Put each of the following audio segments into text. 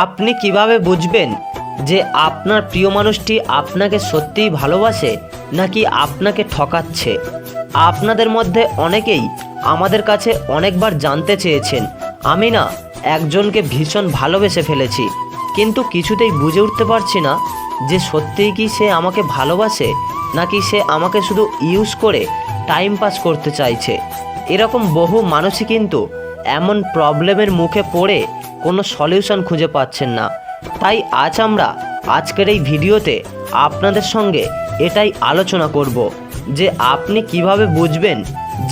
আপনি কীভাবে বুঝবেন যে আপনার প্রিয় মানুষটি আপনাকে সত্যিই ভালোবাসে নাকি আপনাকে ঠকাচ্ছে? আপনাদের মধ্যে অনেকেই আমাদের কাছে অনেকবার জানতে চেয়েছেন, আমি না একজনকে ভীষণ ভালোবেসে ফেলেছি, কিন্তু কিছুতেই বুঝে উঠতে পারছি না যে সত্যিই কি সে আমাকে ভালোবাসে নাকি সে আমাকে শুধু ইউজ করে টাইম পাস করতে চাইছে। এরকম বহু মানুষই কিন্তু এমন প্রবলেমের মুখে পড়ে কোনো সলিউশন খুঁজে পাচ্ছেন না। তাই আজ আমরা আজকের এই ভিডিওতে আপনাদের সঙ্গে এটাই আলোচনা করব যে আপনি কীভাবে বুঝবেন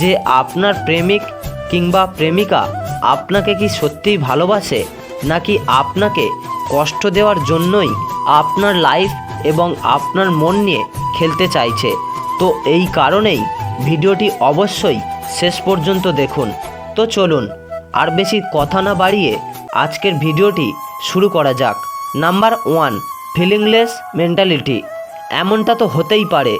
যে আপনার প্রেমিক কিংবা প্রেমিকা আপনাকে কি সত্যিই ভালোবাসে নাকি আপনাকে কষ্ট দেওয়ার জন্যই আপনার লাইফ এবং আপনার মন নিয়ে খেলতে চাইছে। তো এই কারণেই ভিডিওটি অবশ্যই শেষ পর্যন্ত দেখুন। তো চলুন, আর বেশি কথা না বাড়িয়ে আজকের ভিডিওটি শুরু করা যাক। নাম্বার ওয়ান ফিলিংলেস মেন্টালিটি এমনটা তো হতেই পারে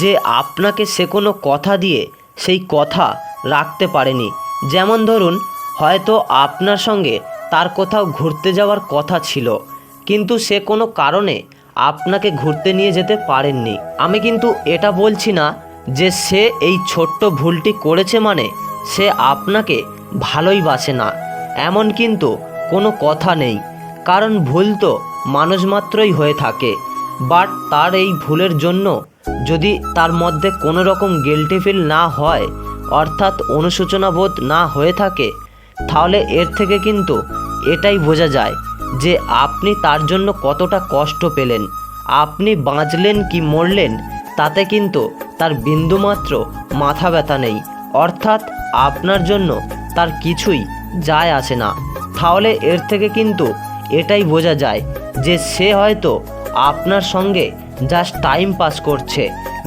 যে আপনাকে সে কোনো কথা দিয়ে সেই কথা রাখতে পারেনি। যেমন ধরুন, হয়তো আপনার সঙ্গে তার কোথাও ঘুরতে যাওয়ার কথা ছিল, কিন্তু সে কোনো কারণে আপনাকে ঘুরতে নিয়ে যেতে পারেননি। আমি কিন্তু এটা বলছি না যে সে এই ছোট্ট ভুলটি করেছে মানে সে আপনাকে ভালোই বাসে না। এমন কিন্তু কোনো কথা নেই। কারণ ভুল তো মানুষ মাত্রই হয়ে থাকে। বাট তার এই ভুলের জন্য যদি তার মধ্যে কোনো রকম গিল্টি ফিল না হয়, অর্থাৎ অনুশোচনাবোধ না হয়ে থাকে, তাহলে এর থেকে কিন্তু এটাই বোঝা যায় যে আপনি তার জন্য কতটা কষ্ট পেলেন, আপনি বাঁচলেন কি মরলেন, তাতে কিন্তু তার বিন্দুমাত্র মাথা ব্যথা নেই। অর্থাৎ আপনার জন্য তার কিছুই যায় আসে না। তাহলে এর থেকে কিন্তু এটাই বোঝা যায় যে সে হয়তো আপনার সঙ্গে জাস্ট টাইম পাস করছে।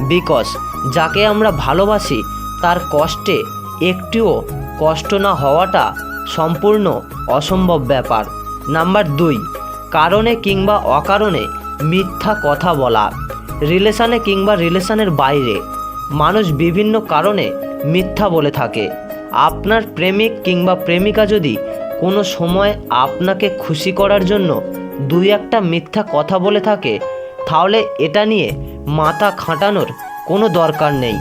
বিকজ যাকে আমরা ভালোবাসি, তার কষ্টে একটুও কষ্ট না হওয়াটা সম্পূর্ণ অসম্ভব ব্যাপার। নাম্বার দুই, কারণে কিংবা অকারণে মিথ্যা কথা বলা। রিলেশানে কিংবা রিলেশানের বাইরে মানুষ বিভিন্ন কারণে মিথ্যা বলে থাকে। আপনার প্রেমিক কিংবা প্রেমিকা যদি কোনো সময় আপনাকে খুশি করার জন্য দুই একটা মিথ্যা কথা বলে থাকে, তাহলে এটা নিয়ে মাথা খাটানোর কোনো দরকার নেই।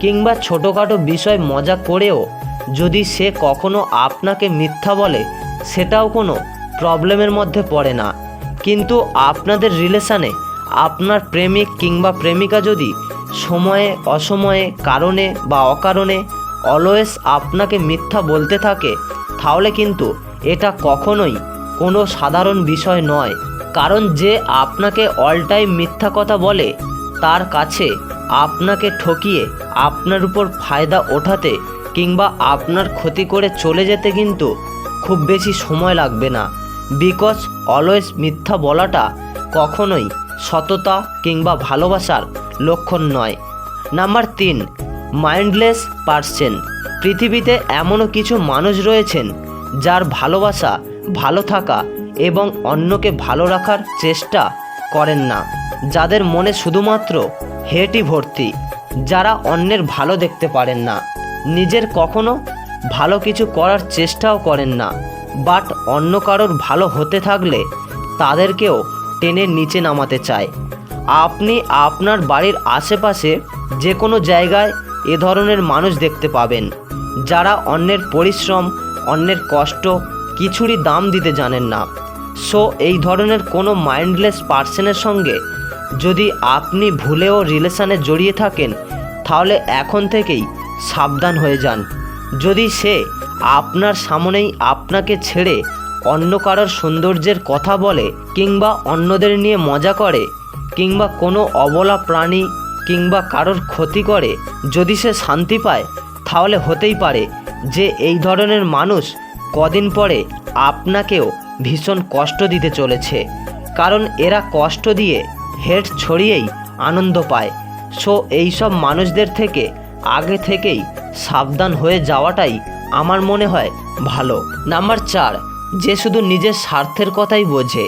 কিংবা ছোটোখাটো বিষয় মজা করেও যদি সে কখনো আপনাকে মিথ্যা বলে, সেটাও কোনো প্রবলেমের মধ্যে পড়ে না। কিন্তু আপনাদের রিলেশানে আপনার প্রেমিক কিংবা প্রেমিকা যদি সময়ে, অসময়ে, কারণে বা অকারণে অলওয়েজ আপনাকে মিথ্যা বলতে থাকে তাহলে কিন্তু এটা কখনোই কোনো সাধারণ বিষয় নয়। কারণ যে আপনাকে অল টাইম মিথ্যা কথা বলে, তার কাছে আপনাকে ঠকিয়ে আপনার উপর ফায়দা ওঠাতে কিংবা আপনার ক্ষতি করে চলে যেতে কিন্তু খুব বেশি সময় লাগবে না। বিকজ অলওয়েজ মিথ্যা বলাটা কখনোই সততা কিংবা ভালোবাসার লক্ষণ নয়। নাম্বার তিন মাইন্ডলেস পার্সন পৃথিবীতে এমনও কিছু মানুষ রয়েছেন যার ভালোবাসা ভালো থাকা এবং অন্যকে ভালো রাখার চেষ্টা করেন না, যাদের মনে শুধুমাত্র হেটই ভর্তি, যারা অন্যের ভালো দেখতে পারেন না, নিজের কখনো ভালো কিছু করার চেষ্টাও করেন না, বাট অন্য কারোর ভালো হতে থাকলে তাদেরকেও টেনে নিচে নামাতে চায়। আপনি আপনার বাড়ির আশেপাশে যে কোনো জায়গায় এ ধরনের মানুষ দেখতে পাবেন। যারা অন্যের পরিশ্রম, অন্যের কষ্ট কিছুরই দাম দিতে জানেন না। সো এই ধরনের কোনো মাইন্ডলেস পার্সনের সঙ্গে যদি আপনি ভুলেও রিলেশানে জড়িয়ে থাকেন, তাহলে এখন থেকেই সাবধান হয়ে যান। যদি সে আপনার সামনেই আপনাকে ছেড়ে অন্য কারোর সৌন্দর্যের কথা বলে কিংবা অন্যদের নিয়ে মজা করে, কিংবা কোনো অবলা প্রাণী কিংবা কারোর ক্ষতি করে, যদি সে শান্তি পায় তাহলে হতেই পারে যে এই ধরনের মানুষ কদিন পরে আপনাকেও ভীষণ কষ্ট দিতে চলেছে। কারণ এরা কষ্ট দিয়ে হেড ছড়িয়েই আনন্দ পায়। সো এই সব মানুষদের থেকে, আগে থেকেই সাবধান হয়ে যাওয়াটাই আমার মনে হয় ভালো। নাম্বার চার, যে শুধু নিজের স্বার্থের কথাই বোঝে।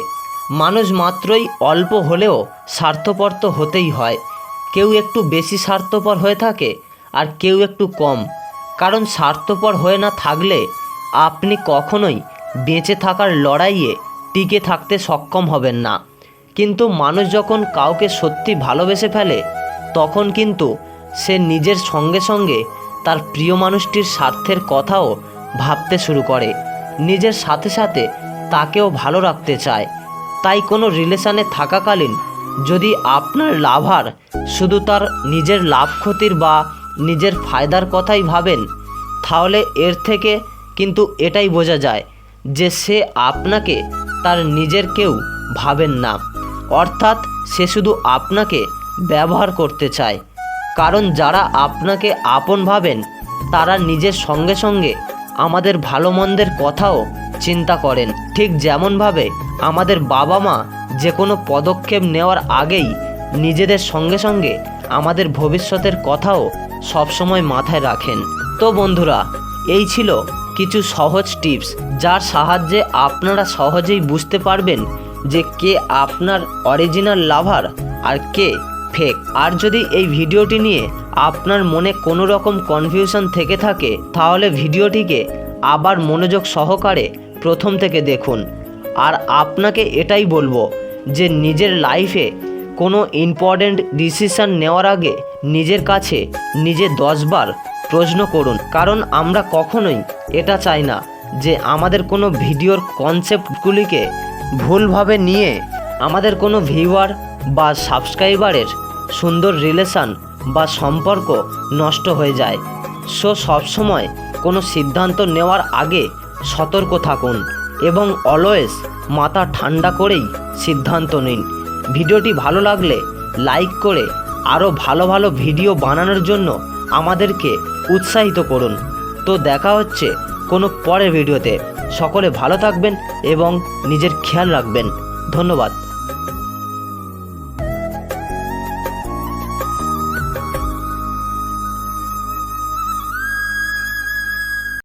মানুষ মাত্রই অল্প হলেও স্বার্থপর তো হতেই হয়। কেউ একটু বেশি স্বার্থপর হয়ে থাকে আর কেউ একটু কম। কারণ স্বার্থপর হয়ে না থাকলে আপনি কখনোই বেঁচে থাকার লড়াইয়ে টিকে থাকতে সক্ষম হবেন না। কিন্তু মানুষ যখন কাউকে সত্যি ভালোবেসে ফেলে, তখন কিন্তু সে নিজের সঙ্গে সঙ্গে তার প্রিয় মানুষটির স্বার্থের কথাও ভাবতে শুরু করে। নিজের সাথে সাথে তাকেও ভালো রাখতে চায়। তাই কোনো রিলেশানে থাকাকালীন যদি আপনার লাভার শুধু তার নিজের লাভ ক্ষতির বা নিজের ফায়দার কথাই ভাবেন, তাহলে এর থেকে কিন্তু এটাই বোঝা যায় যে সে আপনাকে তার নিজের কেউ ভাবেন না। অর্থাৎ সে শুধু আপনাকে ব্যবহার করতে চায়। কারণ যারা আপনাকে আপন ভাবেন, তারা নিজের সঙ্গে সঙ্গে আমাদের ভালো মন্দের কথাও চিন্তা করেন। ঠিক যেমনভাবে আমাদের বাবা মা যে কোনো পদক্ষেপ নেওয়ার আগেই নিজেদের সঙ্গে সঙ্গে আমাদের ভবিষ্যতের কথাও সবসময় মাথায় রাখেন। তো বন্ধুরা, এই ছিল কিছু সহজ টিপস যার সাহায্যে আপনারা সহজেই বুঝতে পারবেন যে কে আপনার অরিজিনাল লাভার আর কে ফেক আর যদি এই ভিডিওটি নিয়ে আপনার মনে কোনো রকম কনফিউশন থেকে থাকে, তাহলে ভিডিওটিকে আবার মনোযোগ সহকারে প্রথম থেকে দেখুন। আর আপনাকে এটাই বলব যে নিজের লাইফে কোনো ইম্পর্ট্যান্ট ডিসিশন নেওয়ার আগে নিজের কাছে নিজে দশবার প্রশ্ন করুন। কারণ আমরা কখনোই এটা চাই না যে আমাদের কোনো ভিডিওর কনসেপ্টগুলিকে ভুলভাবে নিয়ে আমাদের কোনো ভিউয়ার বা সাবস্ক্রাইবারের সুন্দর রিলেশান বা সম্পর্ক নষ্ট হয়ে যায়। সো সবসময় কোনো সিদ্ধান্ত নেওয়ার আগে সতর্ক থাকুন এবং অলওয়েজ মাথা ঠান্ডা করেই সিদ্ধান্ত নিন। ভিডিওটি ভালো লাগলে লাইক করে আরও ভালো ভালো ভিডিও বানানোর জন্য আমাদেরকে উৎসাহিত করুন। তো দেখা হচ্ছে কোনো পরের ভিডিওতে। সকলে ভালো থাকবেন এবং নিজের খেয়াল রাখবেন। ধন্যবাদ।